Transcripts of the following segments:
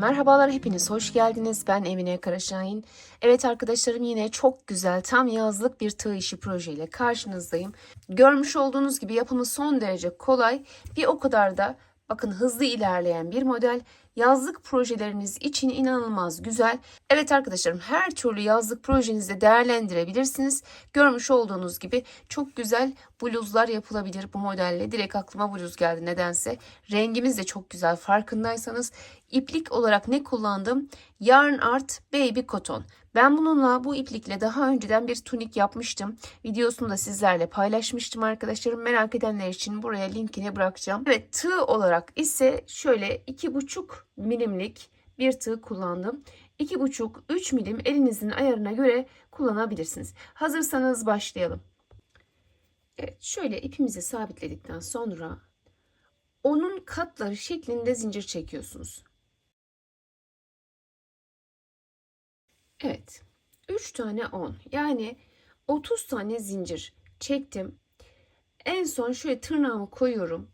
Merhabalar, hepiniz hoş geldiniz. Ben Emine Karaşahin. Evet arkadaşlarım yine çok güzel, tam yazlık bir tığ işi projeyle karşınızdayım. Görmüş olduğunuz gibi yapımı son derece kolay, bir o kadar da bakın hızlı ilerleyen bir model. Yazlık projeleriniz için inanılmaz güzel. Evet arkadaşlarım her türlü yazlık projenizde değerlendirebilirsiniz. Görmüş olduğunuz gibi çok güzel bluzlar yapılabilir bu modelle. Direkt aklıma bluz geldi nedense. Rengimiz de çok güzel farkındaysanız. İplik olarak ne kullandım? Yarn Art Baby Cotton. Ben bununla bu iplikle daha önceden bir tunik yapmıştım. Videosunu da sizlerle paylaşmıştım arkadaşlarım. Merak edenler için buraya linkini bırakacağım. Evet tığ olarak ise şöyle 2,5 milimlik bir tığ kullandım. 2,5-3 milim elinizin ayarına göre kullanabilirsiniz. Hazırsanız başlayalım. Evet şöyle ipimizi sabitledikten sonra onun katları şeklinde zincir çekiyorsunuz. Evet. 3 tane 10. Yani 30 tane zincir çektim. En son şöyle tırnağımı koyuyorum.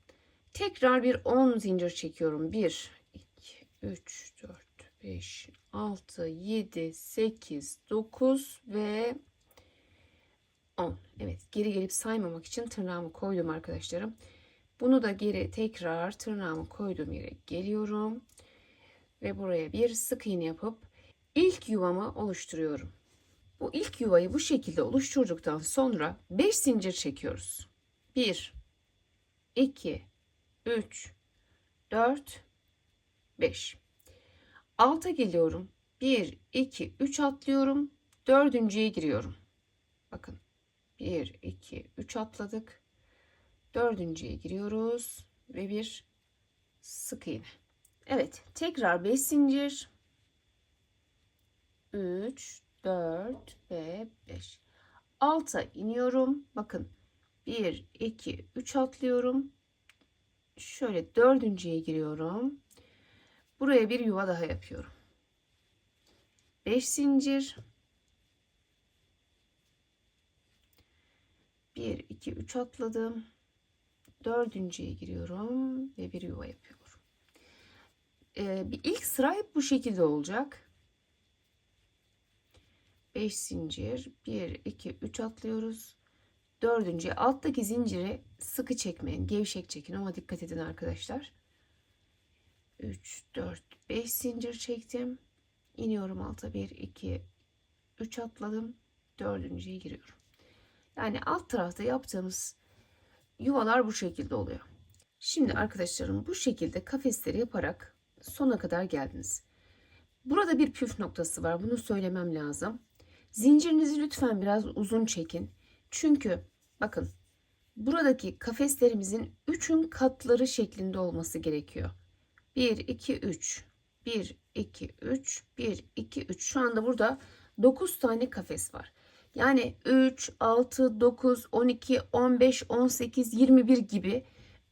Tekrar bir 10 zincir çekiyorum. 1 2 3 4 5 6 7 8 9 ve 10. Evet, geri gelip saymamak için tırnağımı koydum arkadaşlarım. Bunu da geri tekrar tırnağımı koyduğum yere geliyorum. Ve buraya bir sık iğne yapıp ilk yuvamı oluşturuyorum. Bu ilk yuvayı bu şekilde oluşturduktan sonra 5 zincir çekiyoruz. 1 2 3 4 5 Alta geliyorum. 1 2 3 atlıyorum. Dördüncüye giriyorum. Bakın. 1 2 3 atladık. Dördüncüye giriyoruz ve bir sık iğne. Evet, tekrar 5 zincir. 3, 4 ve 5. Alta iniyorum. Bakın 1, 2, 3 atlıyorum. Şöyle dördüncüye giriyorum. Buraya bir yuva daha yapıyorum. 5 zincir. 1, 2, 3 atladım. Dördüncüye giriyorum ve bir yuva yapıyorum. Ee, bir ilk sıra hep bu şekilde olacak. 5 zincir. 1 2 3 atlıyoruz. Dördüncü. Alttaki zinciri sıkı çekmeyin. Gevşek çekin ama dikkat edin arkadaşlar. 3 4 5 zincir çektim. İniyorum alta. 1 2 3 atladım. Dördüncüye giriyorum. Yani alt tarafta yaptığımız yuvalar bu şekilde oluyor. Şimdi arkadaşlarım bu şekilde kafesleri yaparak sona kadar geldiniz. Burada bir püf noktası var. Bunu söylemem lazım. Zincirinizi lütfen biraz uzun çekin. Çünkü bakın buradaki kafeslerimizin 3'ün katları şeklinde olması gerekiyor. 1, 2, 3. 1, 2, 3. 1, 2, 3. Şu anda burada 9 tane kafes var. Yani 3, 6, 9, 12, 15, 18, 21 gibi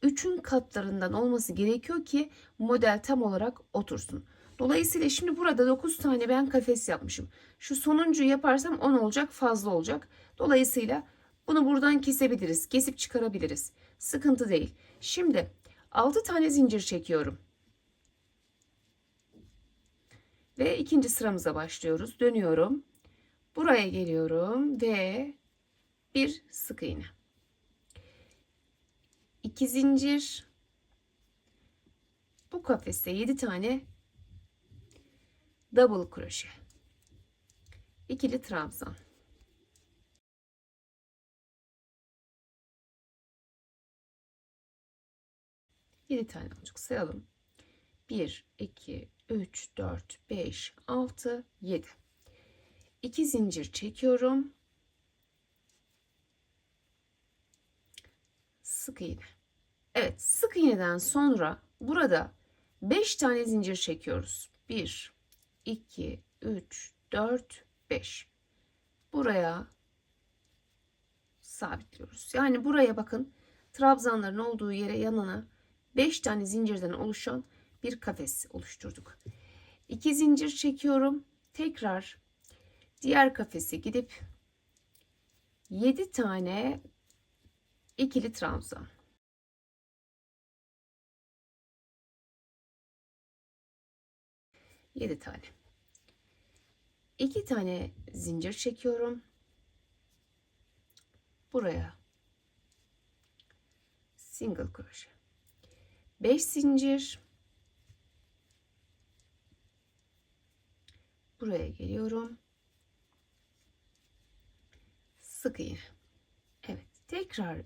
3'ün katlarından olması gerekiyor ki model tam olarak otursun. Dolayısıyla şimdi burada 9 tane ben kafes yapmışım. Şu sonuncuyu yaparsam 10 olacak fazla olacak. Dolayısıyla bunu buradan kesebiliriz. Kesip çıkarabiliriz. Sıkıntı değil. Şimdi 6 tane zincir çekiyorum. Ve ikinci sıramıza başlıyoruz. Dönüyorum. Buraya geliyorum ve bir sık iğne. 2 zincir. Bu kafeste 7 tane double kroşe ikili trabzan. Yedi tane olacak sayalım. 1 2 3 4 5 6 7 2 zincir çekiyorum. Sık iğne. Evet sık iğneden sonra burada 5 tane zincir çekiyoruz. 1 2, 3, 4, 5. Buraya sabitliyoruz. Yani buraya bakın trabzanların olduğu yere yanına 5 tane zincirden oluşan bir kafes oluşturduk. 2 zincir çekiyorum. Tekrar diğer kafese gidip 7 tane ikili trabzan. – 7 tane. 2 tane zincir çekiyorum. Buraya single crochet. 5 zincir. Buraya geliyorum. Sık iğne. Evet. Tekrar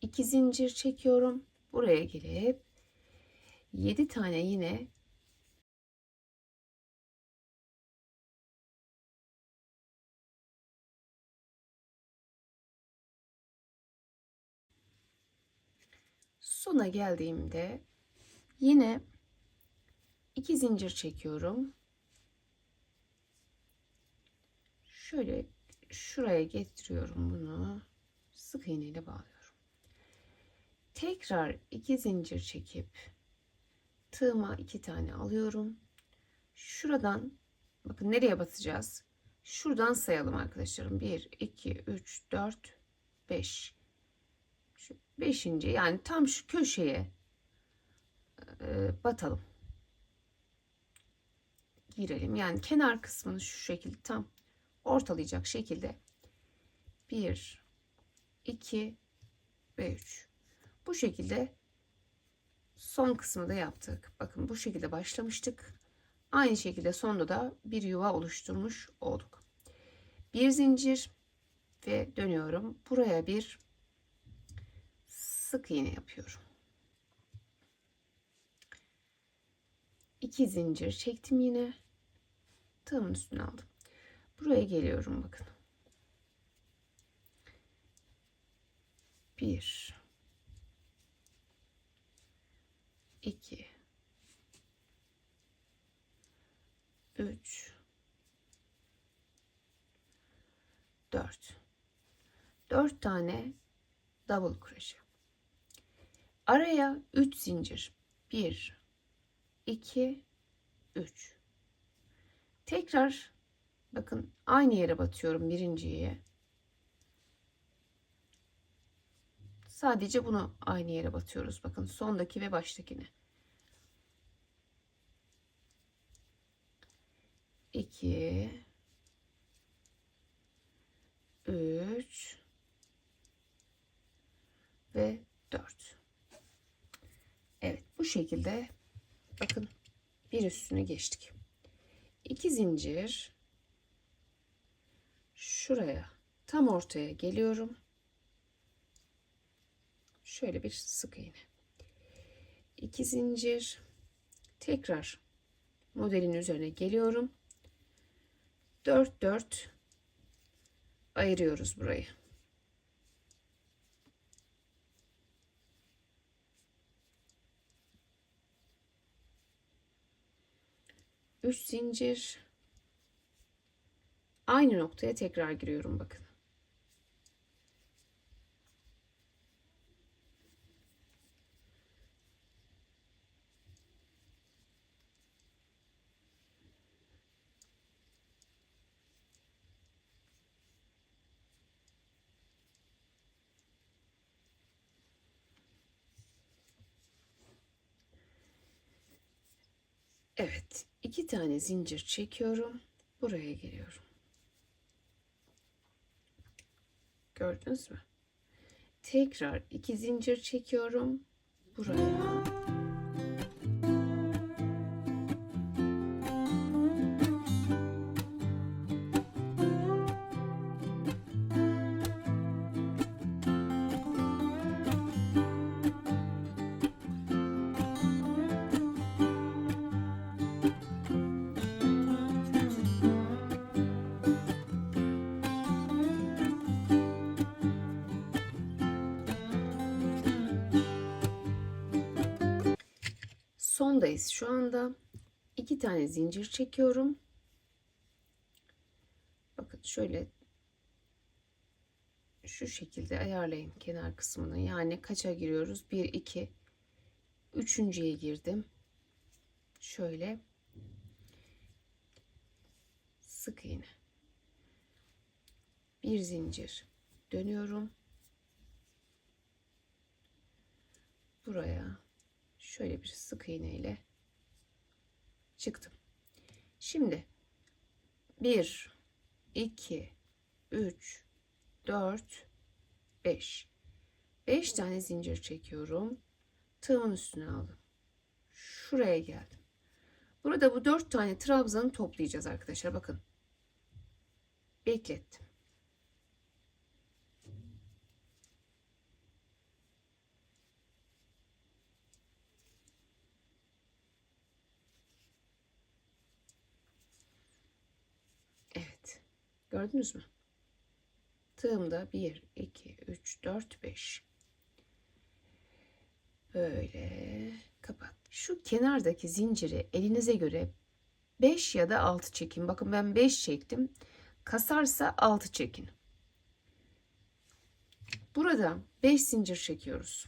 2 zincir çekiyorum. Buraya gelip 7 tane yine sona geldiğimde yine iki zincir çekiyorum. Şöyle şuraya getiriyorum bunu. Sık iğne ile bağlıyorum. Tekrar iki zincir çekip tığıma iki tane alıyorum. Şuradan bakın nereye batacağız? Şuradan sayalım arkadaşlarım. 1 2 3 4 5 şu beşinci yani tam şu köşeye e, batalım. Girelim. Yani kenar kısmını şu şekilde tam ortalayacak şekilde. 1 2 ve 3 bu şekilde son kısmı da yaptık. Bakın bu şekilde başlamıştık. Aynı şekilde sonda da bir yuva oluşturmuş olduk. Bir zincir ve dönüyorum. Buraya bir sık iğne yapıyorum iki zincir çektim yine tığımın üstüne aldım Buraya geliyorum bakın. Bir, iki, üç, dört. Dört tane double crochet. Araya üç zincir. Bir, iki, üç. Tekrar Bakın aynı yere batıyorum birinciye. Sadece bunu aynı yere batıyoruz. Bakın sondaki ve baştakine. 2 3 ve 4. Bu şekilde bakın bir üstüne geçtik. 2 zincir şuraya tam ortaya geliyorum. Şöyle bir sık iğne. İki zincir. Tekrar modelin üzerine geliyorum. 4 4 ayırıyoruz burayı. Üç zincir Aynı noktaya tekrar giriyorum bakın. Evet, iki tane zincir çekiyorum. Buraya geliyorum. Gördünüz mü? Tekrar iki zincir çekiyorum. Buraya. Sondayız şu anda. iki tane zincir çekiyorum. Bakın şöyle şu şekilde ayarlayın kenar kısmını. Yani kaça giriyoruz? 1 2 üçüncüye girdim. Şöyle sık iğne. Bir zincir dönüyorum. Buraya şöyle bir sık iğne ile çıktım. Şimdi 1 2 3 4 5 5 tane zincir çekiyorum. Tığımın üstüne aldım. Şuraya geldim. Burada bu 4 tane trabzanı toplayacağız arkadaşlar. Bakın. Beklettim. Evet. Gördünüz mü? Tığımda 1, 2, 3, 4, 5. Böyle kapat. Şu kenardaki zinciri elinize göre 5 ya da 6 çekin. Bakın ben 5 çektim. Kasarsa 6 çekin. Burada 5 zincir çekiyoruz.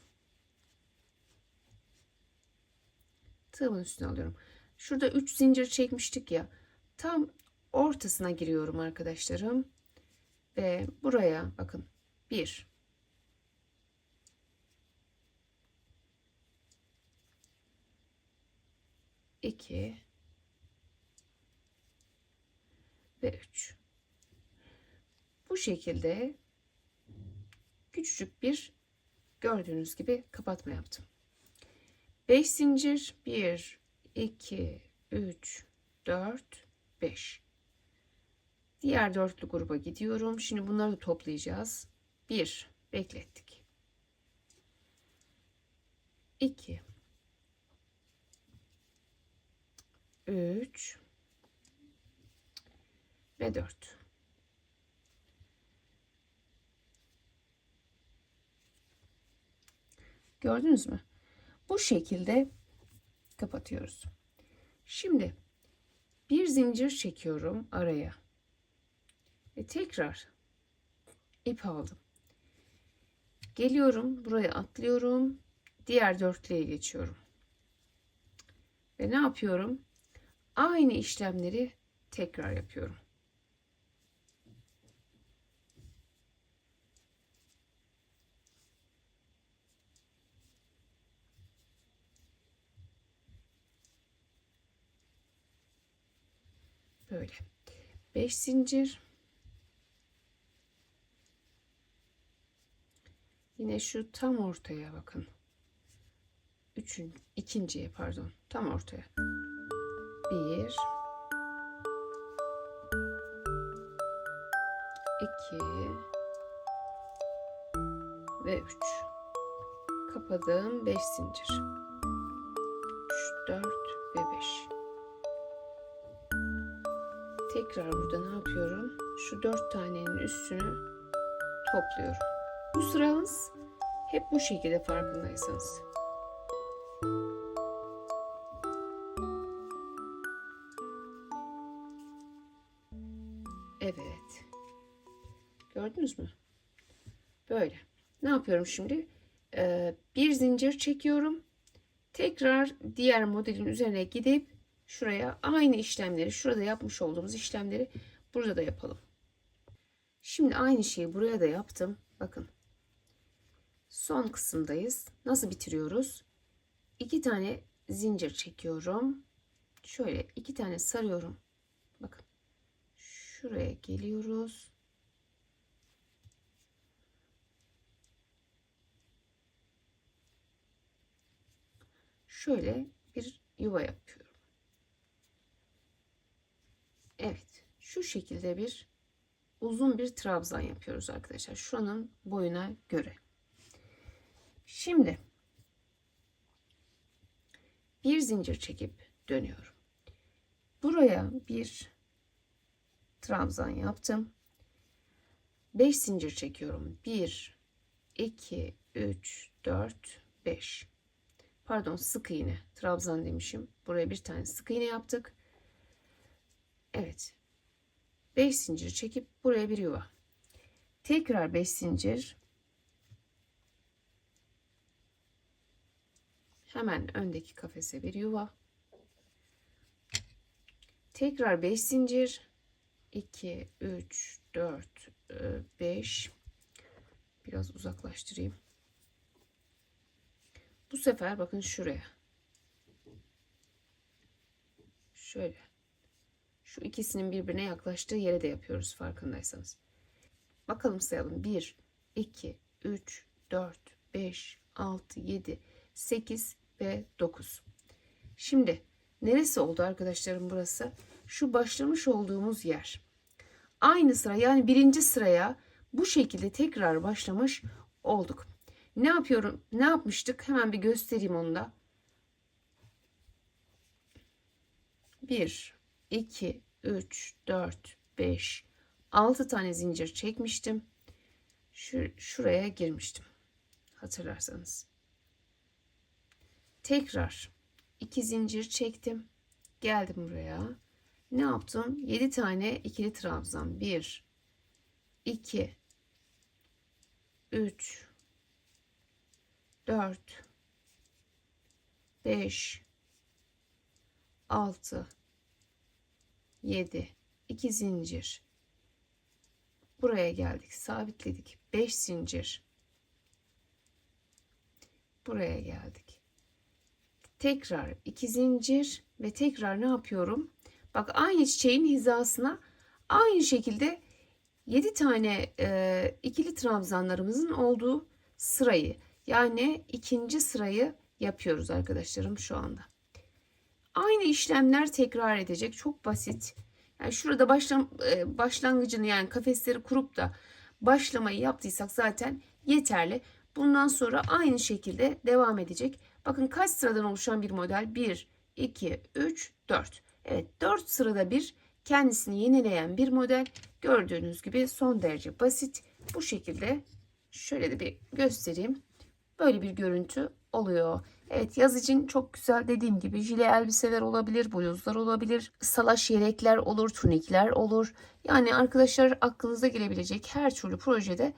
Tığımın üstüne alıyorum. Şurada 3 zincir çekmiştik ya. Tam ortasına giriyorum arkadaşlarım. Ve buraya bakın. 1 2 ve 3. Bu şekilde küçücük bir gördüğünüz gibi kapatma yaptım. 5 zincir 1 2 3 4 5 Diğer dörtlü gruba gidiyorum. Şimdi bunları da toplayacağız. 1 beklettik. 2 3 ve 4. Gördünüz mü? Bu şekilde kapatıyoruz. Şimdi bir zincir çekiyorum araya. Ve tekrar ip aldım. Geliyorum buraya atlıyorum. Diğer dörtlüye geçiyorum. Ve ne yapıyorum? Aynı işlemleri tekrar yapıyorum. Böyle. 5 zincir. Yine şu tam ortaya bakın. Üçün, ikinciye pardon. Tam ortaya. Bir. iki ve üç. Kapadım. Beş zincir. Üç, dört ve beş. Tekrar burada ne yapıyorum? Şu dört tanenin üstünü topluyorum. Bu sıramız hep bu şekilde farkındaysanız. Evet. Gördünüz mü? Böyle. Ne yapıyorum şimdi? Ee, bir zincir çekiyorum. Tekrar diğer modelin üzerine gidip şuraya aynı işlemleri, şurada yapmış olduğumuz işlemleri burada da yapalım. Şimdi aynı şeyi buraya da yaptım. Bakın. Son kısımdayız. Nasıl bitiriyoruz? İki tane zincir çekiyorum. Şöyle iki tane sarıyorum. Bakın. Şuraya geliyoruz. Şöyle bir yuva yapıyorum. Evet. Şu şekilde bir uzun bir trabzan yapıyoruz arkadaşlar. Şuranın boyuna göre. Şimdi bir zincir çekip dönüyorum. Buraya bir trabzan yaptım. 5 zincir çekiyorum. 1 2 3 4 5. Pardon sık iğne. Trabzan demişim. Buraya bir tane sık iğne yaptık. Evet. 5 zincir çekip buraya bir yuva. Tekrar 5 zincir. Hemen öndeki kafese bir yuva. Tekrar 5 zincir. 2, 3, 4, 5. Biraz uzaklaştırayım. Bu sefer bakın şuraya. Şöyle. Şu ikisinin birbirine yaklaştığı yere de yapıyoruz farkındaysanız. Bakalım sayalım. 1, 2, 3, 4, 5, 6, 7, 8 ve 9. Şimdi neresi oldu arkadaşlarım burası? Şu başlamış olduğumuz yer. Aynı sıra yani birinci sıraya bu şekilde tekrar başlamış olduk. Ne yapıyorum? Ne yapmıştık? Hemen bir göstereyim onu da. 1, 2, 3, 4, 5, 6 tane zincir çekmiştim. Şu, şuraya girmiştim. Hatırlarsanız. Tekrar 2 zincir çektim. Geldim buraya. Ne yaptım? 7 tane ikili trabzan. 1, 2, 3, 4, 5, 6, 7, 2 zincir. Buraya geldik, sabitledik. 5 zincir. Buraya geldik. Tekrar 2 zincir ve tekrar ne yapıyorum? Bak aynı çiçeğin hizasına aynı şekilde 7 tane e, ikili trabzanlarımızın olduğu sırayı yani ikinci sırayı yapıyoruz arkadaşlarım şu anda. Aynı işlemler tekrar edecek. Çok basit. Yani şurada başlam e, başlangıcını yani kafesleri kurup da başlamayı yaptıysak zaten yeterli. Bundan sonra aynı şekilde devam edecek. Bakın kaç sıradan oluşan bir model? 1, 2, 3, 4. Evet 4 sırada bir kendisini yenileyen bir model. Gördüğünüz gibi son derece basit. Bu şekilde şöyle de bir göstereyim. Böyle bir görüntü oluyor. Evet yaz için çok güzel dediğim gibi jile elbiseler olabilir, bluzlar olabilir, salaş yelekler olur, tunikler olur. Yani arkadaşlar aklınıza gelebilecek her türlü projede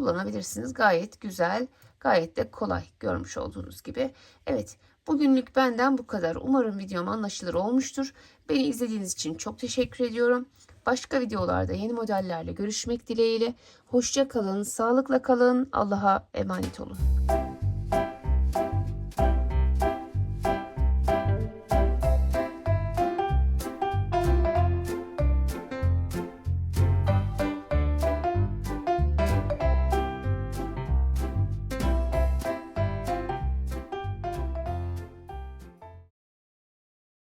kullanabilirsiniz. Gayet güzel, gayet de kolay görmüş olduğunuz gibi. Evet bugünlük benden bu kadar. Umarım videom anlaşılır olmuştur. Beni izlediğiniz için çok teşekkür ediyorum. Başka videolarda yeni modellerle görüşmek dileğiyle. Hoşça kalın, sağlıkla kalın. Allah'a emanet olun.